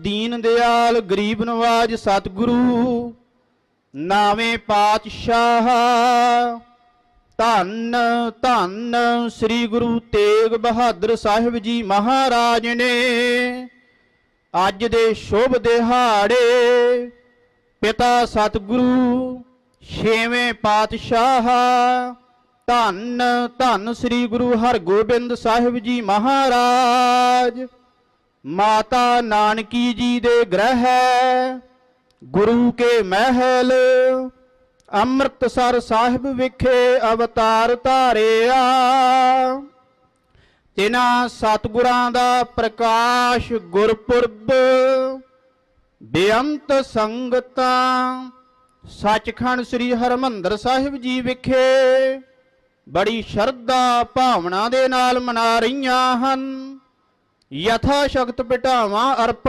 ਦੀਨ ਦਿਆਲ, ਗਰੀਬ ਨਵਾਜ ਸਤਿਗੁਰੂ, ਨਾਵੇਂ ਪਾਤਸ਼ਾਹ। ਧੰਨ ਧੰਨ ਸ੍ਰੀ ਗੁਰੂ ਤੇਗ ਬਹਾਦਰ ਸਾਹਿਬ ਜੀ ਮਹਾਰਾਜ ਨੇ। ਅੱਜ ਦੇ ਸ਼ੁਭ ਦਿਹਾੜੇ ਪਿਤਾ ਸਤਿਗੁਰੂ, ਛੇਵੇਂ ਪਾਤਸ਼ਾਹ। ਧੰਨ ਧੰਨ ਸ੍ਰੀ ਗੁਰੂ ਹਰਗੋਬਿੰਦ ਸਾਹਿਬ ਜੀ ਮਹਾਰਾਜ। ਮਾਤਾ ਨਾਨਕੀ ਜੀ ਦੇ ਗ੍ਰਹਿ ਗੁਰੂ ਕੇ ਮਹਿਲ, ਅੰਮ੍ਰਿਤਸਰ ਸਾਹਿਬ ਵਿਖੇ ਅਵਤਾਰ ਧਾਰਿਆ। ਤਿਨਾਂ ਸਤਿਗੁਰਾਂ ਦਾ ਪ੍ਰਕਾਸ਼ ਗੁਰਪੁਰਬ, ਬੇਅੰਤ ਸੰਗਤਾਂ, ਸੱਚਖੰਡ ਸ੍ਰੀ ਹਰਮੰਦਰ ਸਾਹਿਬ ਜੀ ਵਿਖੇ ਬੜੀ ਸ਼ਰਧਾ ਭਾਵਨਾ ਦੇ ਨਾਲ ਮਨਾ ਰਹੀਆਂ ਹਨ। ਯਥਾ ਸ਼ਕਤ ਪਿਟਾਵਾਂ ਅਰਪਣ